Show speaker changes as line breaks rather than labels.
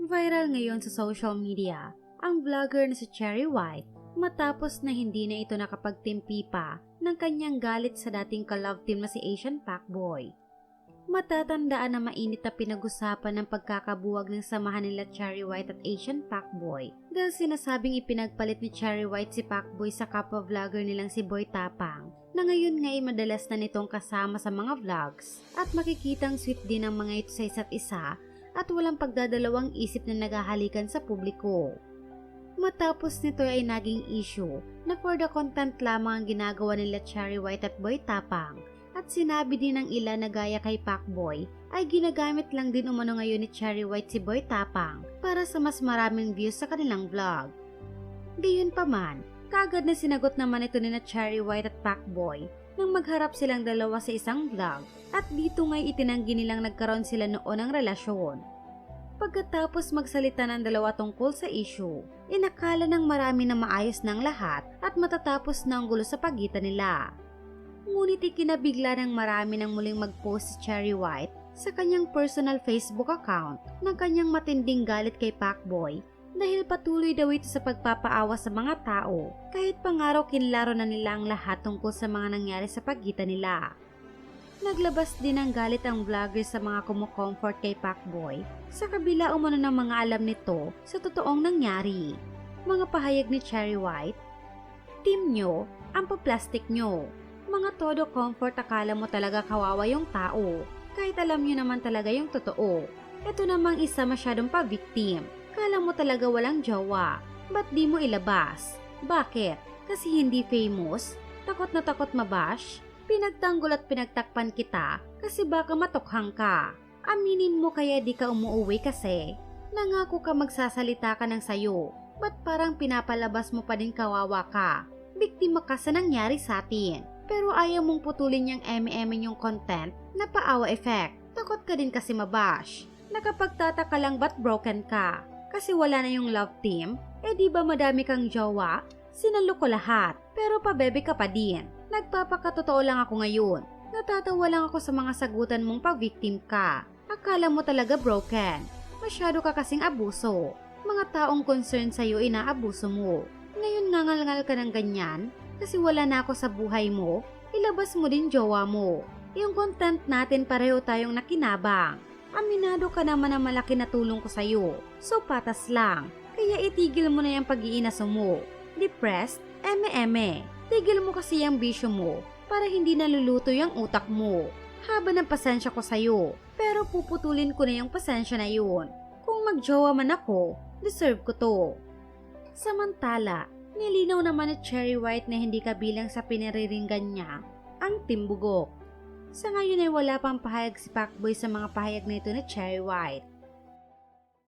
Viral ngayon sa social media ang vlogger na si Cherry White matapos na hindi na ito nakapagtimpi pa ng kanyang galit sa dating ka-love team na si Asian Pacboy. Matatandaan na mainit na pinag-usapan ng pagkakabuwag ng samahan nila Cherry White at Asian Pacboy dahil sinasabing ipinagpalit ni Cherry White si Pacboy sa kapwa vlogger nilang si Boy Tapang na ngayon nga ay madalas na nitong kasama sa mga vlogs at makikitang sweet din ang mga ito sa isa't isa at walang pagdadalawang isip na naghahalikan sa publiko. Matapos nito ay naging issue na for the content lamang ang ginagawa nila Cherry White at Boy Tapang at sinabi din ng ilan na gaya kay Pacboy ay ginagamit lang din umano ngayon ni Cherry White si Boy Tapang para sa mas maraming views sa kanilang vlog. Gayunpaman, kagad na sinagot naman ito ni na Cherry White at Pacboy nang magharap silang dalawa sa isang vlog at dito nga'y itinanggi nilang nagkaroon sila noon ng relasyon. Pagkatapos magsalita ng dalawa tungkol sa issue, inakala ng marami na maayos ng lahat at matatapos na ang gulo sa pagitan nila. Ngunit ikinabigla ng marami nang muling mag-post si Cherry White sa kanyang personal Facebook account ng kanyang matinding galit kay Pacboy dahil patuloy daw ito sa pagpapaawa sa mga tao kahit pangaraw kinlaro na nila ang lahat tungkol sa mga nangyari sa pagitan nila. Naglabas din ng galit ang vlogger sa mga kumukomfort kay Pacboy sa kabila umano ng mga alam nito sa totoong nangyari. Mga pahayag ni Cherry White, Team nyo, ang paplastic nyo. Mga todo comfort akala mo talaga kawawa yung tao, kahit alam nyo naman talaga yung totoo. Ito namang isa masyadong pa-victim. Kala mo talaga walang jowa. Ba't di mo ilabas? Bakit? Kasi hindi famous? Takot na takot mabash? Pinagtanggol at pinagtakpan kita kasi baka matukhang ka. Aminin mo kaya di ka umuuwi kasi. Nangako ka magsasalita ka ng sayo. Ba't parang pinapalabas mo pa din kawawa ka? Biktima ka sa nangyari sa atin. Pero ayaw mong putulin yung eme-eme yung content na paawa effect. Takot ka din kasi mabash. Nakapagtataka lang ba't broken ka? Kasi wala na yung love team? Eh di ba madami kang jowa? Sinalo ko lahat, pero pabebe ka pa din. Nagpapakatotoo lang ako ngayon. Natatawa lang ako sa mga sagutan mong pag-victim ka. Akala mo talaga broken. Masyado ka kasing abuso. Mga taong concern sa'yo inaabuso mo. Ngayon ngangal-ngal ka ng ganyan kasi wala na ako sa buhay mo. Ilabas mo din jowa mo. Yung content natin pareho tayong nakinabang. Aminado ka naman na malaki na tulong ko sa'yo. So patas lang. Kaya itigil mo na yung pag-iinaso mo. Depressed? Eme-eme. Tigil mo kasi yung bisyo mo para hindi naluluto yung utak mo. Haba ng pasensya ko sa'yo, pero puputulin ko na yung pasensya na yun. Kung magjowa man ako, deserve ko to. Samantala, nilinaw naman ni Cherry White na hindi kabilang sa pinariringgan niya ang timbugok. Sa ngayon ay wala pang pahayag si Pacboy sa mga pahayag nito ni Cherry White.